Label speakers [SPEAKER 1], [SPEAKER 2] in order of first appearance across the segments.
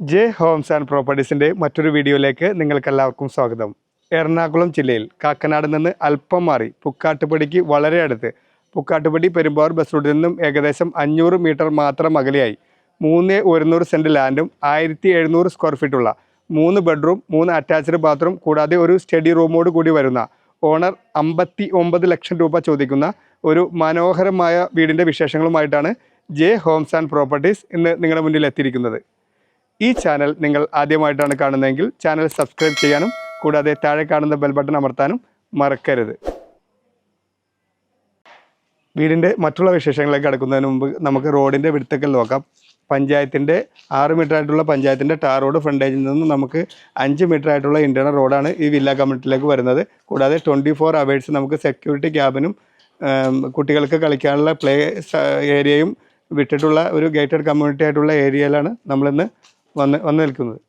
[SPEAKER 1] J homes and പ്രോപ്പർട്ടീസിന്റെ മറ്റൊരു വീഡിയോയിലേക്ക് നിങ്ങൾക്കെല്ലാവർക്കും സ്വാഗതം. എറണാകുളം ജില്ലയിൽ കാക്കനാട് നിന്ന് അല്പം മാറി പുക്കാട്ടുപടിക്ക് വളരെ അടുത്ത്. പുക്കാട്ടുപടി പെരുമ്പാവൂർ ബസ് റൂട്ടിൽ നിന്നും ഏകദേശം അഞ്ഞൂറ് മീറ്റർ മാത്രം അകലെയായി. മൂന്ന് ഒരുന്നൂറ് സെന്റ് ലാൻഡും ആയിരത്തി എഴുന്നൂറ് സ്ക്വയർ ഫീറ്റുള്ള മൂന്ന് ബെഡ്റൂം മൂന്ന് അറ്റാച്ച്ഡ് ബാത്റൂം കൂടാതെ ഒരു സ്റ്റഡി റൂമോട് കൂടി വരുന്ന ഓണർ അമ്പത്തി ഒമ്പത് ലക്ഷം രൂപ ചോദിക്കുന്ന ഒരു മനോഹരമായ വീടിന്റെ വിശേഷങ്ങളുമായിട്ടാണ് ജെ ഹോംസ് ആൻഡ് പ്രോപ്പർട്ടീസ് ഇന്ന് നിങ്ങളുടെ മുന്നിൽ എത്തിയിരിക്കുന്നത്. ഈ ചാനൽ നിങ്ങൾ ആദ്യമായിട്ടാണ് കാണുന്നതെങ്കിൽ ചാനൽ സബ്സ്ക്രൈബ് ചെയ്യാനും കൂടാതെ താഴെ കാണുന്ന ബെൽ ബട്ടൺ അമർത്താനും മറക്കരുത്. വീടിന്റെ മറ്റുള്ള വിശേഷങ്ങളിലേക്ക് കടക്കുന്നതിന് മുമ്പ് നമുക്ക് റോഡിന്റെ വിടുത്തക്കൽ നോക്കാം. പഞ്ചായത്തിന്റെ ആറ് മീറ്റർ ആയിട്ടുള്ള പഞ്ചായത്തിന്റെ ടാർ റോഡ് ഫ്രണ്ടേജിൽ നിന്ന് നമുക്ക് അഞ്ച് മീറ്റർ ആയിട്ടുള്ള ഇന്റേണൽ റോഡാണ് ഈ വില്ല കമ്മ്യൂണിറ്റിയിലേക്ക് വരുന്നത്. കൂടാതെ ട്വന്റി ഫോർ അവേഴ്സ് നമുക്ക് സെക്യൂരിറ്റി ക്യാബിനും കുട്ടികൾക്ക് കളിക്കാനുള്ള പ്ലേ ഏരിയയും വിട്ടിട്ടുള്ള ഒരു ഗേറ്റഡ് കമ്മ്യൂണിറ്റി ആയിട്ടുള്ള ഏരിയയിലാണ് നമ്മളിന്ന് വന്ന് വന്ന് നിൽക്കുന്നത്.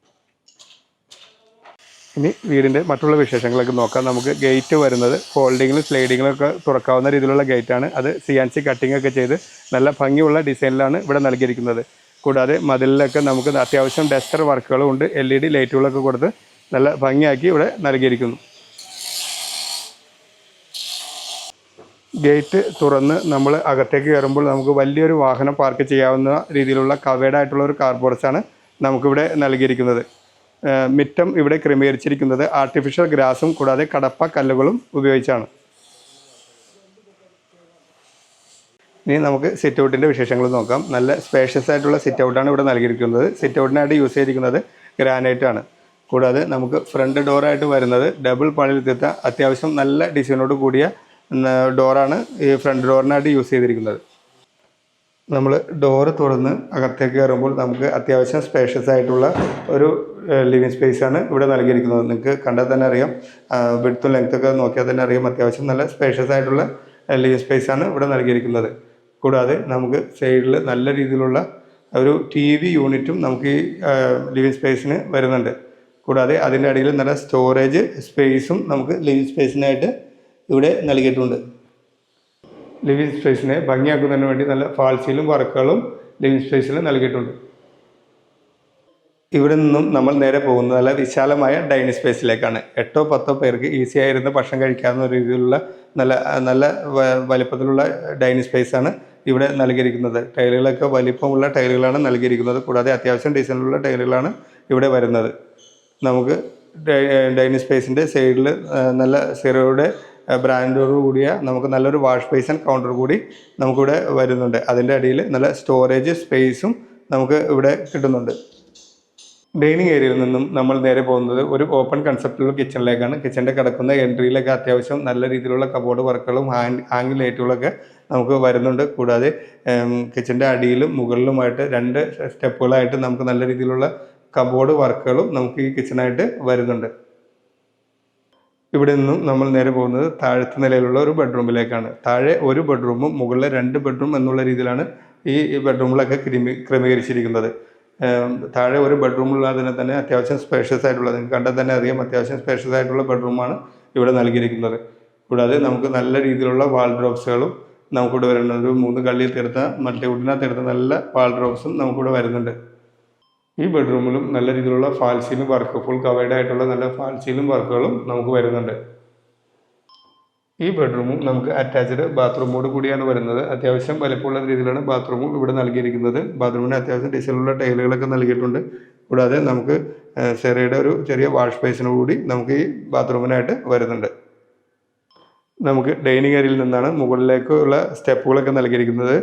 [SPEAKER 1] ഇനി വീടിന്റെ മറ്റുള്ള വിശേഷങ്ങളൊക്കെ നോക്കാം. നമുക്ക് ഗേറ്റ് വരുന്നത് ഫോൾഡിങ്ങിലും സ്ലൈഡിങ്ങിലും ഒക്കെ തുറക്കാവുന്ന രീതിയിലുള്ള ഗേറ്റാണ് അത് സി ആൻ സി കട്ടിംഗ് ഒക്കെ ചെയ്ത് നല്ല ഭംഗിയുള്ള ഡിസൈനിലാണ് ഇവിടെ നൽകിയിരിക്കുന്നത്. കൂടാതെ മതിലിലൊക്കെ നമുക്ക് അത്യാവശ്യം ഡസ്റ്റർ വർക്കുകളും ഉണ്ട്. എൽ ഇ ഡി ലൈറ്റുകളൊക്കെ കൊടുത്ത് നല്ല ഭംഗിയാക്കി ഇവിടെ നൽകിയിരിക്കുന്നു. ഗേറ്റ് തുറന്ന് നമ്മൾ അകത്തേക്ക് കയറുമ്പോൾ നമുക്ക് വലിയൊരു വാഹനം പാർക്ക് ചെയ്യാവുന്ന രീതിയിലുള്ള കവേഡായിട്ടുള്ള ഒരു കാർ ബോർഡ്സാണ് നമുക്കിവിടെ നൽകിയിരിക്കുന്നത്. മിറ്റം ഇവിടെ ക്രമീകരിച്ചിരിക്കുന്നത് ആർട്ടിഫിഷ്യൽ ഗ്രാസും കൂടാതെ കടപ്പ കല്ലുകളും ഉപയോഗിച്ചാണ്. ഇനി നമുക്ക് സിറ്റ് ഔട്ടിന്റെ വിശേഷങ്ങൾ നോക്കാം. നല്ല സ്പേഷ്യസ് ആയിട്ടുള്ള സിറ്റ് ഔട്ടാണ് ഇവിടെ നൽകിയിരിക്കുന്നത്. സിറ്റ് ഔട്ടിനായിട്ട് യൂസ് ചെയ്തിരിക്കുന്നത് ഗ്രാനൈറ്റ് ആണ്. കൂടാതെ നമുക്ക് ഫ്രണ്ട് ഡോറായിട്ട് വരുന്നത് ഡബിൾ പണിയിൽ തീർത്ത അത്യാവശ്യം നല്ല ഡിസൈനോട് കൂടിയ ഡോറാണ് ഈ ഫ്രണ്ട് ഡോറിനായിട്ട് യൂസ് ചെയ്തിരിക്കുന്നത്. നമ്മൾ ഡോറ് തുറന്ന് അകത്തേക്ക് കയറുമ്പോൾ നമുക്ക് അത്യാവശ്യം സ്പേഷ്യസ് ആയിട്ടുള്ള ഒരു ലിവിങ് സ്പേസ് ആണ് ഇവിടെ നൽകിയിരിക്കുന്നത്. നിങ്ങൾക്ക് കണ്ടാൽ തന്നെ അറിയാം. വിടുത്തും ലെങ്ത്തൊക്കെ നോക്കിയാൽ തന്നെ അറിയാം. അത്യാവശ്യം നല്ല സ്പേഷ്യസ് ആയിട്ടുള്ള ലിവിങ് സ്പേസ് ആണ് ഇവിടെ നൽകിയിരിക്കുന്നത്. കൂടാതെ നമുക്ക് സൈഡിൽ നല്ല രീതിയിലുള്ള ഒരു ടി വി യൂണിറ്റും നമുക്ക് ഈ ലിവിങ് സ്പേസിന് വരുന്നുണ്ട്. കൂടാതെ അതിന്റെ അടിയിൽ നല്ല സ്റ്റോറേജ് സ്പേസും നമുക്ക് ലിവിങ് സ്പേസിനായിട്ട് ഇവിടെ നൽകിയിട്ടുണ്ട്. ലിവിങ് സ്പേസിനെ ഭംഗിയാക്കുന്നതിന് വേണ്ടി നല്ല ഫാൾസിലും വർക്കുകളും ലിവിങ് സ്പേസിൽ നൽകിയിട്ടുണ്ട്. ഇവിടെ നിന്നും നമ്മൾ നേരെ പോകുന്നത് നല്ല വിശാലമായ ഡൈനിങ് സ്പേസിലേക്കാണ് എട്ടോ പത്തോ പേർക്ക് ഈസി ആയിരുന്ന് ഭക്ഷണം കഴിക്കാവുന്ന രീതിയിലുള്ള നല്ല നല്ല വലിപ്പത്തിലുള്ള ഡൈനിങ് സ്പേസാണ് ഇവിടെ നൽകിയിരിക്കുന്നത്. ടൈലുകളൊക്കെ വലിപ്പമുള്ള ടൈലുകളാണ് നൽകിയിരിക്കുന്നത്. കൂടാതെ അത്യാവശ്യം ഡിസൈനിലുള്ള ടൈലുകളാണ് ഇവിടെ വരുന്നത്. നമുക്ക് ഡൈനിങ് സ്പേസിന്റെ സൈഡിൽ നല്ല സീറോയുടെ ബ്രാൻഡോട് കൂടിയ നമുക്ക് നല്ലൊരു വാഷ് ബേസൻ കൗണ്ടർ കൂടി നമുക്കിവിടെ വരുന്നുണ്ട്. അതിന്റെ അടിയിൽ നല്ല സ്റ്റോറേജ് സ്പേസും നമുക്ക് ഇവിടെ കിട്ടുന്നുണ്ട്. ഡൈനിങ് ഏരിയയിൽ നിന്നും നമ്മൾ നേരെ പോകുന്നത് ഒരു ഓപ്പൺ കൺസെപ്റ്റുള്ള കിച്ചണിലേക്കാണ് കിച്ചന്റെ കിടക്കുന്ന എൻട്രിയിലൊക്കെ അത്യാവശ്യം നല്ല രീതിയിലുള്ള കബോർഡ് വർക്കുകളും ഹാങ് ഹാങ് ലൈറ്റുകളൊക്കെ നമുക്ക് വരുന്നുണ്ട്. കൂടാതെ കിച്ചന്റെ അടിയിലും മുകളിലുമായിട്ട് രണ്ട് സ്റ്റെപ്പുകളായിട്ട് നമുക്ക് നല്ല രീതിയിലുള്ള കബോർഡ് വർക്കുകളും നമുക്ക് ഈ കിച്ചണായിട്ട് വരുന്നുണ്ട്. ഇവിടെ നിന്നും നമ്മൾ നേരെ പോകുന്നത് താഴത്തെ നിലയിലുള്ള ഒരു ബെഡ്റൂമിലേക്കാണ് താഴെ ഒരു ബെഡ്റൂമും മുകളിലെ രണ്ട് ബെഡ്റൂം എന്നുള്ള രീതിയിലാണ് ഈ ബെഡ്റൂമിലൊക്കെ ക്രമീ ക്രമീകരിച്ചിരിക്കുന്നത്. താഴെ ഒരു ബെഡ്റൂമുള്ളതിനെ തന്നെ അത്യാവശ്യം സ്പേഷ്യസ് ആയിട്ടുള്ള നിങ്ങൾക്ക് കണ്ടാൽ തന്നെ അറിയാം അത്യാവശ്യം സ്പേഷ്യസ് ആയിട്ടുള്ള ബെഡ്റൂമാണ് ഇവിടെ നൽകിയിരിക്കുന്നത്. കൂടാതെ നമുക്ക് നല്ല രീതിയിലുള്ള വാൾ ഡ്രോപ്സുകളും നമുക്കിവിടെ വരുന്നുണ്ട് ഒരു മൂന്ന് കള്ളിയിൽ തീർത്ത മൾട്ടിവുഡിനകത്ത് തീർത്ത നല്ല വാൾ ഡ്രോപ്സും നമുക്കിവിടെ വരുന്നുണ്ട്. ഈ ബെഡ്റൂമിലും നല്ല രീതിയിലുള്ള ഫാൽസീലും വർക്ക് ഫുൾ കവേഡ് ആയിട്ടുള്ള നല്ല ഫാൽസീലും വർക്കുകളും നമുക്ക് വരുന്നുണ്ട്. ഈ ബെഡ്റൂമും നമുക്ക് അറ്റാച്ച്ഡ് ബാത്റൂമോട് കൂടിയാണ് വരുന്നത്. അത്യാവശ്യം വലിപ്പമുള്ള രീതിയിലാണ് ബാത്റൂമും ഇവിടെ നൽകിയിരിക്കുന്നത്. ബാത്റൂമിന് അത്യാവശ്യം ഡിസൈനുള്ള ടൈലുകളൊക്കെ നൽകിയിട്ടുണ്ട്. കൂടാതെ നമുക്ക് സെറയുടെ ഒരു ചെറിയ വാഷ് ബേസിന് കൂടി നമുക്ക് ഈ ബാത്റൂമിനായിട്ട് വരുന്നുണ്ട്. നമുക്ക് ഡൈനിങ് ഏരിയയിൽ നിന്നാണ് മുകളിലേക്കുള്ള സ്റ്റെപ്പുകളൊക്കെ നൽകിയിരിക്കുന്നത്.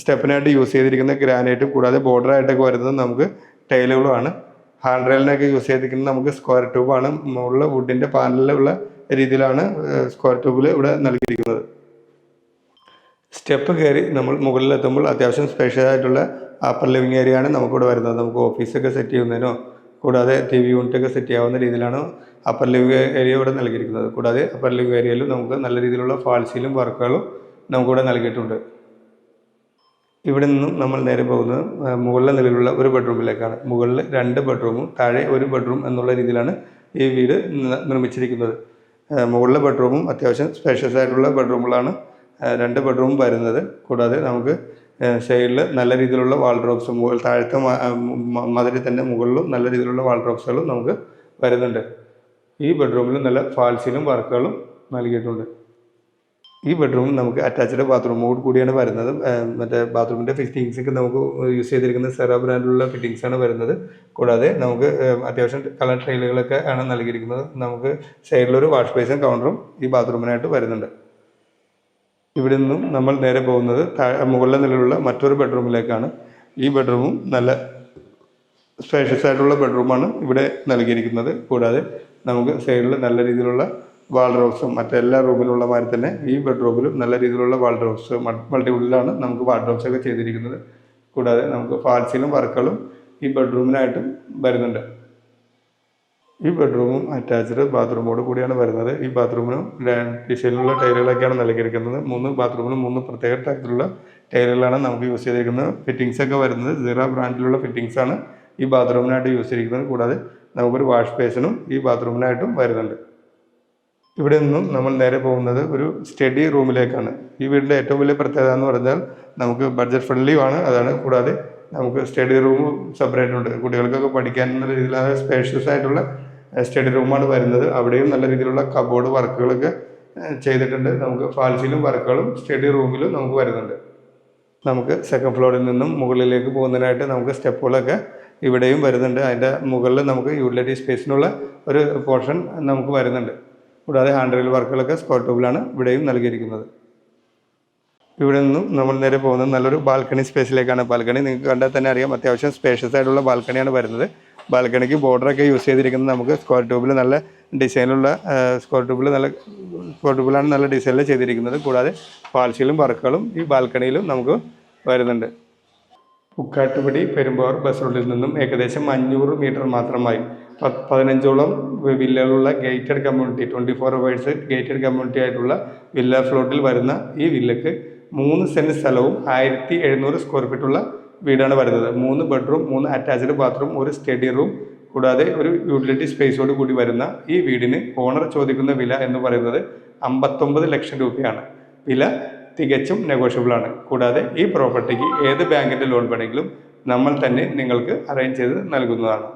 [SPEAKER 1] സ്റ്റെപ്പിനായിട്ട് യൂസ് ചെയ്തിരിക്കുന്ന ഗ്രാനൈറ്റും കൂടാതെ ബോർഡറായിട്ടൊക്കെ വരുന്നത് നമുക്ക് ടൈലുകളുമാണ്. ഹാൻഡ് റെയിലിനൊക്കെ യൂസ് ചെയ്തിരിക്കുന്നത് നമുക്ക് സ്ക്വയർ ട്യൂബാണ് മുകളിൽ വുഡിന്റെ പാനലിലുള്ള രീതിയിലാണ് സ്ക്വയർ ട്യൂബിൽ ഇവിടെ നൽകിയിരിക്കുന്നത്. സ്റ്റെപ്പ് കയറി നമ്മൾ മുകളിലെത്തുമ്പോൾ അത്യാവശ്യം സ്പെഷ്യൽ ആയിട്ടുള്ള അപ്പർ ലിവിങ് ഏരിയ ആണ് നമുക്കിവിടെ വരുന്നത്. നമുക്ക് ഓഫീസൊക്കെ സെറ്റ് ചെയ്യുന്നതിനോ കൂടാതെ ടി വി യൂണിറ്റൊക്കെ സെറ്റ് ചെയ്യാവുന്ന രീതിയിലാണ് അപ്പർ ലിവിങ് ഏരിയ ഇവിടെ നൽകിയിരിക്കുന്നത്. കൂടാതെ അപ്പർ ലിവിങ് ഏരിയയിലും നമുക്ക് നല്ല രീതിയിലുള്ള ഫാൾസിലും വർക്കുകളും നമുക്കിവിടെ നൽകിയിട്ടുണ്ട്. ഇവിടെ നിന്നും നമ്മൾ നേരെ പോകുന്നത് മുകളിലെ നിലയിലുള്ള ഒരു ബെഡ്റൂമിലേക്കാണ്. മുകളിൽ രണ്ട് ബെഡ്റൂമും താഴെ ഒരു ബെഡ്റൂം എന്നുള്ള രീതിയിലാണ് ഈ വീട് നിർമ്മിച്ചിരിക്കുന്നത്. മുകളിലെ ബെഡ്റൂമും അത്യാവശ്യം സ്പേഷ്യസ് ആയിട്ടുള്ള ബെഡ്റൂമുകളാണ് രണ്ട് ബെഡ്റൂം വരുന്നത്. കൂടാതെ നമുക്ക് സൈഡിൽ നല്ല രീതിയിലുള്ള വാൾഡ്രോപ്സ് മുകൾ താഴത്തെ മതിരി തന്നെ മുകളിലും നല്ല രീതിയിലുള്ള വാൾ വാൾഡ്രോപ്സുകളും നമുക്ക് വരുന്നുണ്ട്. ഈ ബെഡ്റൂമിൽ നല്ല ഫാൾസിലും വർക്കുകളും നൽകിയിട്ടുണ്ട്. ഈ ബെഡ്റൂമിൽ നമുക്ക് അറ്റാച്ച്ഡ് ബാത്റൂമോട് കൂടിയാണ് വരുന്നത്. മറ്റേ ബാത്റൂമിന്റെ ഫിറ്റിങ്സൊക്കെ നമുക്ക് യൂസ് ചെയ്തിരിക്കുന്ന സെറാ ബ്രാൻഡിലുള്ള ഫിറ്റിങ്സ് ആണ് വരുന്നത്. കൂടാതെ നമുക്ക് അത്യാവശ്യം കളർ ട്രെയിലുകളൊക്കെ ആണ് നൽകിയിരിക്കുന്നത്. നമുക്ക് സൈഡിലൊരു വാഷ് ബേസും കൗണ്ടറും ഈ ബാത്റൂമിനായിട്ട് വരുന്നുണ്ട്. ഇവിടെ നിന്നും നമ്മൾ നേരെ പോകുന്നത് മുകളിലെ നിലയിലുള്ള മറ്റൊരു ബെഡ്റൂമിലേക്കാണ് ഈ ബെഡ്റൂമും നല്ല സ്പേഷ്യസ് ആയിട്ടുള്ള ബെഡ്റൂമാണ് ഇവിടെ നൽകിയിരിക്കുന്നത്. കൂടാതെ നമുക്ക് സൈഡിൽ നല്ല രീതിയിലുള്ള വാൾഡ്രോബ്സും മറ്റെല്ലാ റൂമിലുള്ള മാതിരി തന്നെ ഈ ബെഡ്റൂമിലും നല്ല രീതിയിലുള്ള വാൾ ഡ്രോപ്സ് മൾട്ടിപ്പിളിലാണ് നമുക്ക് വാൾ ഡ്രോപ്സ് ഒക്കെ ചെയ്തിരിക്കുന്നത്. കൂടാതെ നമുക്ക് ഫാൾസിലും വർക്കുകളും ഈ ബെഡ്റൂമിനായിട്ടും വരുന്നുണ്ട്. ഈ ബെഡ്റൂമും അറ്റാച്ച്ഡ് ബാത്റൂമോട് കൂടിയാണ് വരുന്നത്. ഈ ബാത്റൂമിനും ഡിസൈനിലുള്ള ടൈലുകളൊക്കെയാണ് നൽകിയിരിക്കുന്നത് മൂന്ന് ബാത്റൂമിനും മൂന്ന് പ്രത്യേക തരത്തിലുള്ള ടൈലുകളാണ് നമുക്ക് യൂസ് ചെയ്തിരിക്കുന്നത്. ഫിറ്റിങ്സ് ഒക്കെ വരുന്നത് സിറ ബ്രാൻഡിലുള്ള ഫിറ്റിങ്സ് ആണ് ഈ ബാത്റൂമിനായിട്ട് യൂസ് ചെയ്തിരിക്കുന്നത്. കൂടാതെ നമുക്കൊരു വാഷ് ബേസിനും ഈ ബാത്റൂമിനായിട്ടും വരുന്നുണ്ട്. ഇവിടെ നിന്നും നമ്മൾ നേരെ പോകുന്നത് ഒരു സ്റ്റഡി റൂമിലേക്കാണ്. ഈ വീടിന്റെ ഏറ്റവും വലിയ പ്രത്യേകത എന്ന് പറഞ്ഞാൽ നമുക്ക് ബഡ്ജറ്റ് ഫ്രണ്ട്ലിയുമാണ് അതാണ് കൂടാതെ നമുക്ക് സ്റ്റഡി റൂം സെപ്പറേറ്റ് ഉണ്ട്. കുട്ടികൾക്കൊക്കെ പഠിക്കാൻ എന്നുള്ള രീതിയിലുള്ള സ്പേഷ്യസ് ആയിട്ടുള്ള സ്റ്റഡി റൂമാണ് വരുന്നത്. അവിടെയും നല്ല രീതിയിലുള്ള കബോർഡ് വർക്കുകളൊക്കെ ചെയ്തിട്ടുണ്ട്. നമുക്ക് ഫാൽസിലും വർക്കുകളും സ്റ്റഡി റൂമിലും നമുക്ക് വരുന്നുണ്ട്. നമുക്ക് സെക്കൻഡ് ഫ്ലോറിൽ നിന്നും മുകളിലേക്ക് പോകുന്നതിനായിട്ട് നമുക്ക് സ്റ്റെപ്പുകളൊക്കെ ഇവിടെയും വരുന്നുണ്ട്. അതിന്റെ മുകളിൽ നമുക്ക് യൂട്ടിലിറ്റി സ്പേസിനുള്ള ഒരു പോർഷൻ നമുക്ക് വരുന്നുണ്ട്. കൂടാതെ ഹാൻഡ് റെയിൽ വർക്കുകളൊക്കെ സ്ക്വയർ ടൂബിലാണ് ഇവിടെയും നൽകിയിരിക്കുന്നത്. ഇവിടെ നിന്നും നമ്മൾ നേരെ പോകുന്നത് നല്ലൊരു ബാൽക്കണി സ്പേസിലേക്കാണ് ബാൽക്കണി നിങ്ങൾക്ക് കണ്ടാൽ തന്നെ അറിയാം അത്യാവശ്യം സ്പേഷ്യസ് ആയിട്ടുള്ള ബാൽക്കണിയാണ് വരുന്നത്. ബാൽക്കണിക്ക് ബോർഡറൊക്കെ യൂസ് ചെയ്തിരിക്കുന്നത് നമുക്ക് സ്ക്വയർ ട്യൂബിൽ നല്ല ഡിസൈനിലുള്ള സ്ക്വയർ ട്യൂബിൽ നല്ല സ്ക്വയർ ട്യൂബിലാണ് നല്ല ഡിസൈനിൽ ചെയ്തിരിക്കുന്നത്. കൂടാതെ പാൽസിലും വർക്കുകളും ഈ ബാൽക്കണിയിലും നമുക്ക് വരുന്നുണ്ട്. പുക്കാട്ടുപടി പെരുമ്പാവൂർ ബസ് റൂട്ടിൽ നിന്നും ഏകദേശം അഞ്ഞൂറ് മീറ്റർ മാത്രമായി. പതിനഞ്ചോളം വില്ലകളുള്ള gated community twenty four hours gated community ആയിട്ടുള്ള വില്ല ഫ്ലോട്ടിൽ വരുന്ന ഈ വില്ലക്ക് മൂന്ന് സെന്റ് സ്ഥലവും ആയിരത്തി എഴുന്നൂറ് സ്ക്വയർ ഫീറ്റുള്ള വീടാണ് വരുന്നത്. മൂന്ന് ബെഡ്റൂം മൂന്ന് അറ്റാച്ച്ഡ് ബാത്റൂം ഒരു സ്റ്റഡി റൂം കൂടാതെ ഒരു യൂട്ടിലിറ്റി സ്പേസോട് കൂടി വരുന്ന ഈ വീടിന് ഓണർ ചോദിക്കുന്ന വില എന്ന് പറയുന്നത് അമ്പത്തൊമ്പത് ലക്ഷം രൂപയാണ്. വില തികച്ചും നെഗോഷ്യബിൾ ആണ്. കൂടാതെ ഈ പ്രോപ്പർട്ടിക്ക് ഏത് ബാങ്കിന്റെ ലോൺ വേണമെങ്കിലും നമ്മൾ തന്നെ നിങ്ങൾക്ക് അറേഞ്ച് ചെയ്ത് നൽകുന്നതാണ്.